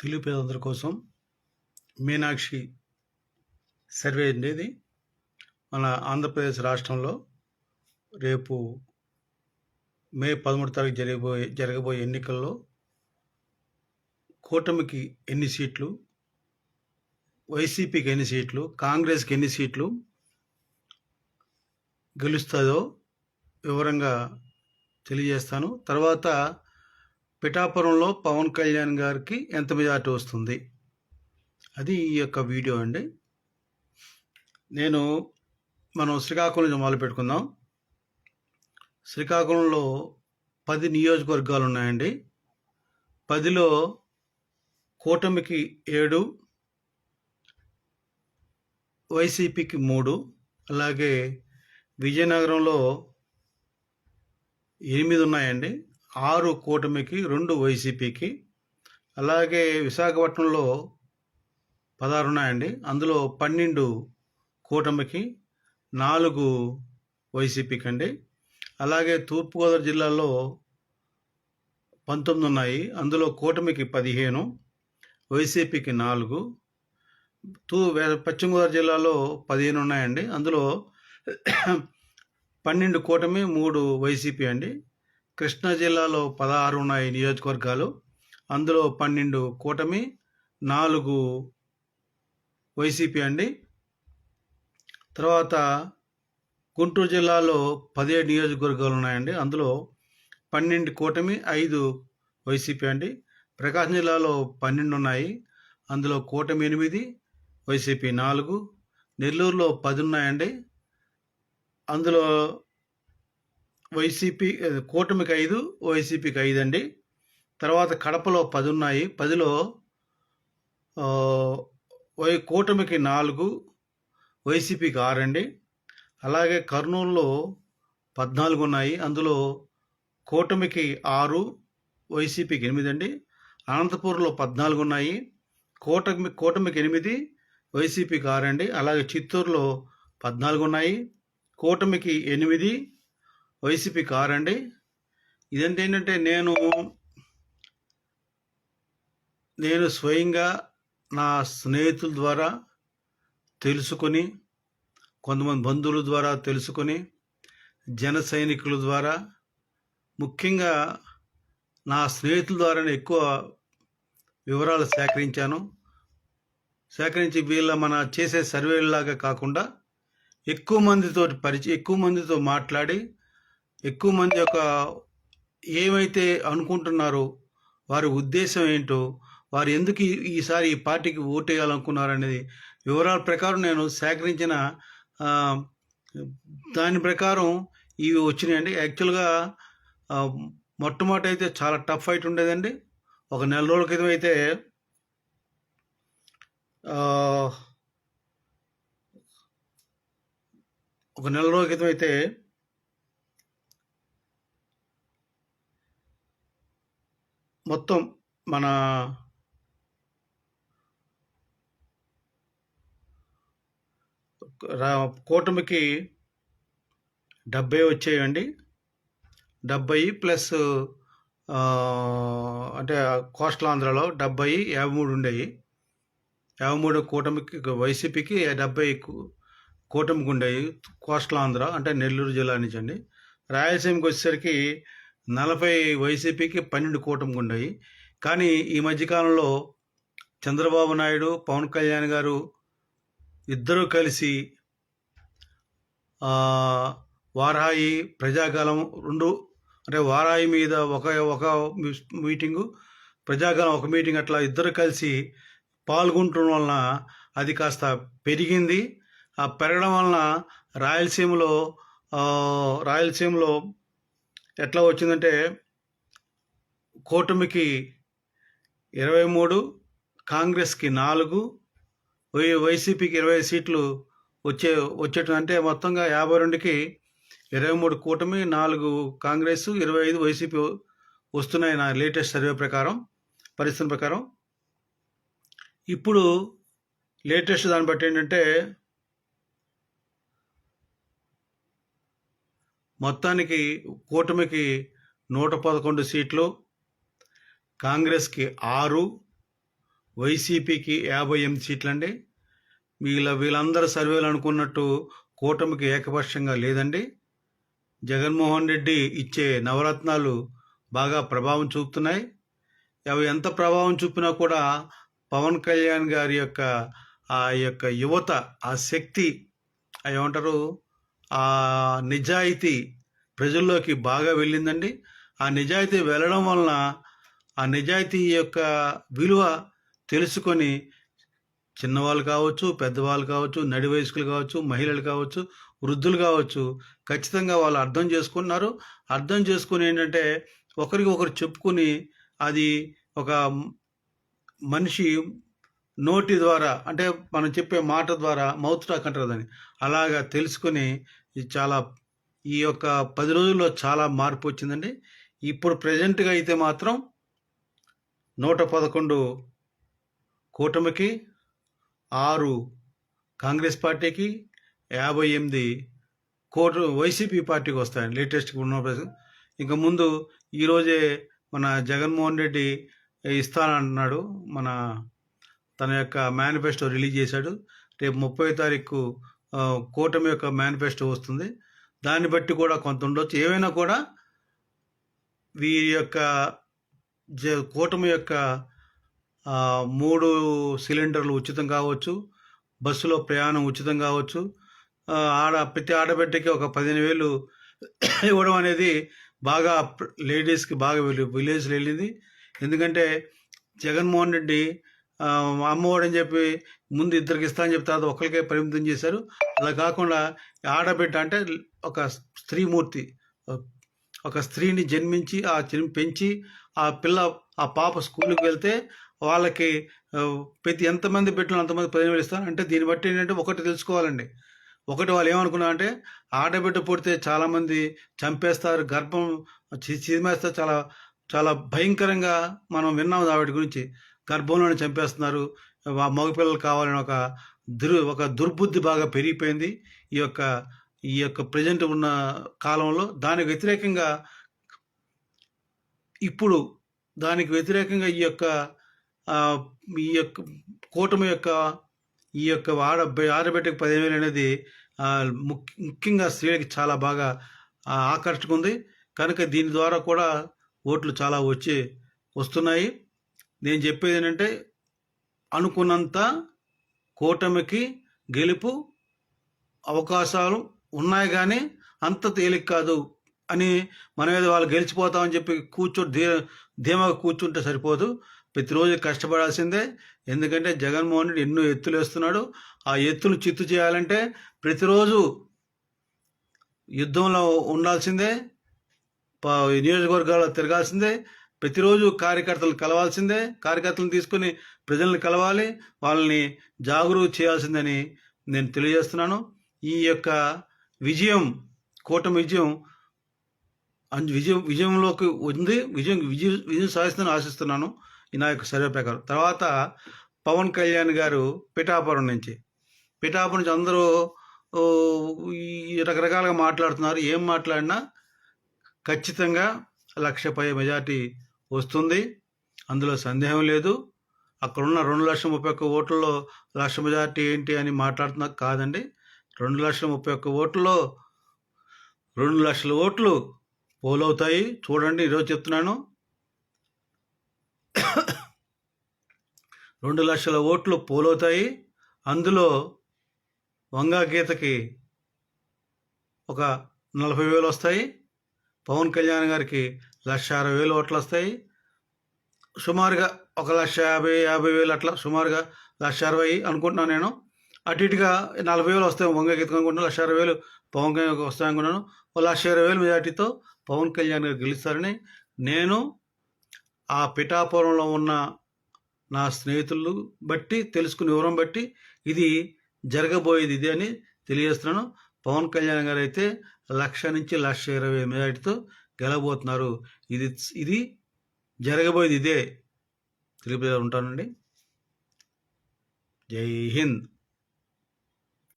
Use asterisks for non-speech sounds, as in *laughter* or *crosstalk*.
తెలుగు పేదల కోసం మీనాక్షి సర్వే అనేది మన ఆంధ్రప్రదేశ్ రాష్ట్రంలో రేపు మే పదమూడు తారీఖు జరగబోయే జరగబోయే ఎన్నికల్లో కూటమికి ఎన్ని సీట్లు వైసీపీకి ఎన్ని సీట్లు కాంగ్రెస్కి ఎన్ని సీట్లు గెలుస్తుందో వివరంగా తెలియజేస్తాను. తర్వాత పిఠాపురంలో పవన్ కళ్యాణ్ గారికి ఎంత మెజార్టీ వస్తుంది? అది ఈ యొక్క వీడియో అండి. నేను మనం శ్రీకాకుళం నుంచి మొదలు పెట్టుకుందాం. శ్రీకాకుళంలో పది నియోజకవర్గాలు ఉన్నాయండి. పదిలో కూటమికి ఏడు వైసీపీకి మూడు అలాగే విజయనగరంలో ఎనిమిది ఉన్నాయండి. ఆరు కూటమికి రెండు వైసీపీకి. అలాగే విశాఖపట్నంలో పదహారు ఉన్నాయండి. అందులో పన్నెండు కూటమికి నాలుగు వైసీపీకి అండి అలాగే తూర్పుగోదావరి జిల్లాలో పంతొమ్మిది ఉన్నాయి. అందులో కూటమికి పదిహేను వైసీపీకి నాలుగు. తూ వే- పశ్చిమ గోదావరి జిల్లాలో పదిహేను ఉన్నాయండి. అందులో పన్నెండు కూటమి మూడు వైసీపీ అండి. కృష్ణా జిల్లాలో పదహారు ఉన్నాయి నియోజకవర్గాలు. అందులో పన్నెండు కూటమి నాలుగు వైసీపీ అండి. తర్వాత గుంటూరు జిల్లాలో పదిహేడు నియోజకవర్గాలు ఉన్నాయండి. అందులో పన్నెండు కూటమి ఐదు వైసీపీ అండి. ప్రకాశం జిల్లాలో పన్నెండు ఉన్నాయి. అందులో కూటమి ఎనిమిది వైసీపీ నాలుగు. నెల్లూరులో పది ఉన్నాయండి. అందులో వైసీపీ కూటమికి ఐదు వైసీపీకి ఐదు అండి. తర్వాత కడపలో పది ఉన్నాయి. పదిలో వై కూటమికి నాలుగు వైసీపీకి ఆరు అండి. అలాగే కర్నూలులో పద్నాలుగు ఉన్నాయి. అందులో కూటమికి ఆరు వైసీపీకి ఎనిమిది అండి. అనంతపూర్లో పద్నాలుగు ఉన్నాయి. కూటమి కూటమికి ఎనిమిది వైసీపీకి ఆరు అండి. అలాగే చిత్తూరులో పద్నాలుగు ఉన్నాయి. కూటమికి ఎనిమిది వైసీపీ కార్ అండి ఇదంటే ఏంటంటే నేను నేను స్వయంగా నా స్నేహితుల ద్వారా తెలుసుకొని కొంతమంది బంధువుల ద్వారా తెలుసుకొని జన సైనికుల ద్వారా ముఖ్యంగా నా స్నేహితుల ద్వారానే ఎక్కువ వివరాలు సేకరించాను. సేకరించి వీళ్ళ మన చేసే సర్వేలాగా కాకుండా ఎక్కువ మందితో పరిచయం ఎక్కువ మందితో మాట్లాడి ఎక్కువ మంది యొక్క ఏమైతే అనుకుంటున్నారో వారి ఉద్దేశం ఏంటో వారు ఎందుకు ఈసారి ఈ పార్టీకి ఓటేయాలనుకున్నారు అనేది వివరాల ప్రకారం నేను సేకరించిన దాని ప్రకారం ఇవి వచ్చినాయండి. యాక్చువల్గా మొట్టమొదట మొట్టమొదటి అయితే చాలా టఫ్ ఫైట్ ఉండేదండి. ఒక నెల రోజుల క్రితం అయితే ఒక నెల రోజుల క్రితం అయితే మొత్తం మన కూటమికి డెబ్బై వచ్చాయండి. డెబ్బై ప్లస్ అంటే కోస్టల్ ఆంధ్రాలో డెబ్బై యాభై మూడు ఉండేవి యాభై మూడు కూటమికి వైసీపీకి డెబ్బై కూటమికి ఉండేవి కోస్టల్ ఆంధ్ర అంటే నెల్లూరు జిల్లా నుంచి అండి రాయలసీమకి వచ్చేసరికి నలభై వైసీపీకి పన్నెండు కూటమికి ఉన్నాయి కానీ ఈ మధ్యకాలంలో చంద్రబాబు నాయుడు పవన్ కళ్యాణ్ గారు ఇద్దరూ కలిసి వారాయి ప్రజాకాలం రెండు అంటే వారాయి మీద ఒక ఒక మీటింగు ప్రజాకాలం ఒక మీటింగ్ అట్లా ఇద్దరు కలిసి పాల్గొనటం వలన అది కాస్త పెరిగింది. ఆ పెరగడం వలన రాయలసీమలో రాయలసీమలో ఎట్లా వచ్చిందంటే కూటమికి ఇరవై మూడు కాంగ్రెస్కి నాలుగు వైసీపీకి ఇరవై సీట్లు వచ్చే వచ్చేట అంటే మొత్తంగా యాభై రెండుకి ఇరవై మూడు కూటమి నాలుగు కాంగ్రెస్ ఇరవై ఐదు వైసీపీ వస్తున్నాయి నా లేటెస్ట్ సర్వే ప్రకారం పరిస్థితుల ప్రకారం. ఇప్పుడు లేటెస్ట్ దాన్ని బట్టి ఏంటంటే మొత్తానికి కూటమికి నూట పదకొండు సీట్లు కాంగ్రెస్కి ఆరు వైసీపీకి యాభై ఎనిమిది సీట్లండి. వీళ్ళ వీళ్ళందరూ సర్వేలు అనుకున్నట్టు కూటమికి ఏకపక్షంగా లేదండి. జగన్మోహన్ రెడ్డి ఇచ్చే నవరత్నాలు బాగా ప్రభావం చూపుతున్నాయి. అవి ఎంత ప్రభావం చూపినా కూడా పవన్ కళ్యాణ్ గారి యొక్క ఆ యొక్క యువత ఆ శక్తి అవి ఏమంటారు ఆ నిజాయితీ ప్రజల్లోకి బాగా వెళ్ళిందండి. ఆ నిజాయితీ వెళ్ళడం వలన ఆ నిజాయితీ యొక్క విలువ తెలుసుకొని చిన్నవాళ్ళు కావచ్చు పెద్దవాళ్ళు కావచ్చు నడి వయస్కులు కావచ్చు మహిళలు కావచ్చు వృద్ధులు కావచ్చు ఖచ్చితంగా వాళ్ళు అర్థం చేసుకున్నారు అర్థం చేసుకుని ఏంటంటే ఒకరికి ఒకరు చెప్పుకుని అది ఒక మనిషి నోటి ద్వారా అంటే మనం చెప్పే మాట ద్వారా మౌత్ టాక్ అంటారు దాన్ని. అలాగా తెలుసుకుని చాలా ఈ యొక్క పది రోజుల్లో చాలా మార్పు వచ్చిందండి. ఇప్పుడు ప్రజెంట్గా అయితే మాత్రం నూట పదకొండు కూటమికి ఆరు కాంగ్రెస్ పార్టీకి యాభై ఎనిమిది కోటు వైసీపీ పార్టీకి వస్తాయండి. లేటెస్ట్గా ఉన్న ఇంకా ముందు ఈరోజే మన జగన్మోహన్ రెడ్డి ఇస్తానంటున్నాడు మన తన యొక్క మేనిఫెస్టో రిలీజ్ చేశాడు. రేపు ముప్పై తారీఖు కూటమి యొక్క మేనిఫెస్టో వస్తుంది. దాన్ని బట్టి కూడా కొంత ఉండొచ్చు. ఏమైనా కూడా వీరి యొక్క జ కూటమి యొక్క మూడు సిలిండర్లు ఉచితం కావచ్చు బస్సులో ప్రయాణం ఉచితం కావచ్చు ఆడ ప్రతి ఆడబిడ్డకి ఒక పదిహేను వేలు *coughs* ఇవ్వడం అనేది బాగా లేడీస్కి బాగా విలేజ్లో వెళ్ళింది. ఎందుకంటే జగన్మోహన్ రెడ్డి అమ్మఒడని చెప్పి ముందు ఇద్దరికి ఇస్తా అని చెప్పి తర్వాత ఒకరికే పరిమితం చేశారు. అలా కాకుండా ఆడబిడ్డ అంటే ఒక స్త్రీమూర్తి ఒక స్త్రీని జన్మించి ఆ జన్మ పెంచి ఆ పిల్ల ఆ పాప స్కూల్కి వెళ్తే వాళ్ళకి ప్రతి ఎంతమంది బిడ్డలు అంతమంది పదిహేను వేలు ఇస్తారు అంటే దీన్ని బట్టి ఏంటంటే ఒకటి తెలుసుకోవాలండి. ఒకటి వాళ్ళు ఏమనుకున్నారు అంటే ఆడబిడ్డ పుడితే చాలామంది చంపేస్తారు గర్భం చి- చిదిమేస్తారు. చాలా చాలా భయంకరంగా మనం విన్నాం ఆవిడ గురించి. గర్భంలోనే చంపేస్తున్నారు. మగపిల్లలు కావాలని ఒక దుర్ ఒక దుర్బుద్ధి బాగా పెరిగిపోయింది. ఈ యొక్క ఈ యొక్క ప్రజెంట్ ఉన్న కాలంలో దానికి వ్యతిరేకంగా ఇప్పుడు దానికి వ్యతిరేకంగా ఈ యొక్క ఈ యొక్క కూటమి యొక్క ఈ యొక్క ఆడ ఆడబిడ్డకు పదిహేను వేలు అనేది ముఖ్యంగా స్త్రీలకి చాలా బాగా ఆకర్షకుంది. కనుక దీని ద్వారా కూడా ఓట్లు చాలా వచ్చి వస్తున్నాయి. నేను చెప్పేది ఏంటంటే అనుకున్నంత కూటమికి గెలుపు అవకాశాలు ఉన్నాయి కానీ అంత తేలిక కాదు అని మనం ఏదో వాళ్ళు గెలిచిపోతామని చెప్పి కూర్చో ధీ ధీమాగా కూర్చుంటే సరిపోదు. ప్రతిరోజు కష్టపడాల్సిందే. ఎందుకంటే జగన్మోహన్ రెడ్డి ఎన్నో ఎత్తులు వేస్తున్నాడు. ఆ ఎత్తులు చిత్తు చేయాలంటే ప్రతిరోజు యుద్ధంలో ఉండాల్సిందే. ప- నియోజకవర్గాల్లో తిరగాల్సిందే. ప్రతిరోజు కార్యకర్తలు కలవాల్సిందే. కార్యకర్తలను తీసుకొని ప్రజలను కలవాలి. వాళ్ళని జాగరూక చేయాల్సిందని నేను తెలియజేస్తున్నాను. ఈ యొక్క విజయం కూటమి విజయం విజయం విజయంలోకి ఉంది. విజయం విజయం విజయం సాధిస్తుందని ఆశిస్తున్నాను. ఈ నా యొక్క సర్వే ప్రకారం తర్వాత పవన్ కళ్యాణ్ గారు పిఠాపురం నుంచి. పిఠాపురం నుంచి అందరూ రకరకాలుగా మాట్లాడుతున్నారు. ఏం మాట్లాడినా ఖచ్చితంగా లక్ష పై మెజార్టీ వస్తుంది. అందులో సందేహం లేదు. అక్కడున్న రెండు లక్షల ముప్పై ఒక్క ఓట్లలో లక్ష మెజార్టీ ఏంటి అని మాట్లాడుతున్నా కాదండి. రెండు లక్షల ముప్పై ఒక్క ఓట్లలో రెండు లక్షల ఓట్లు పోలవుతాయి. చూడండి ఈరోజు చెప్తున్నాను. రెండు లక్షల ఓట్లు పోలవుతాయి. అందులో వంగా గీతకి ఒక నలభై వేలు వస్తాయి. పవన్ కళ్యాణ్ గారికి లక్ష అరవై వేలు ఓట్లు వస్తాయి సుమారుగా ఒక లక్ష యాభై యాభై వేలు అట్లా సుమారుగా లక్ష అరవై అనుకుంటున్నాను నేను. అటు ఇటుగా నలభై వేలు వస్తాయి వంగ గీతకు లక్ష అరవై వేలు పవన్ కళ్యాణ్ వస్తాయి అనుకున్నాను ఒక లక్ష ఇరవై వేలు మెజార్టీతో పవన్ కళ్యాణ్ గారు గెలుస్తారని నేను ఆ పిఠాపురంలో ఉన్న నా స్నేహితులు బట్టి తెలుసుకునే వివరం బట్టి ఇది జరగబోయేది ఇది అని తెలియజేస్తున్నాను. పవన్ కళ్యాణ్ గారు అయితే లక్ష నుంచి లక్ష ఇరవై మెజార్టీతో గెలవబోతున్నారు. ఇది ఇది జరగబోయేది ఇదే. తెలిపి ఉంటానండి జై హింద్.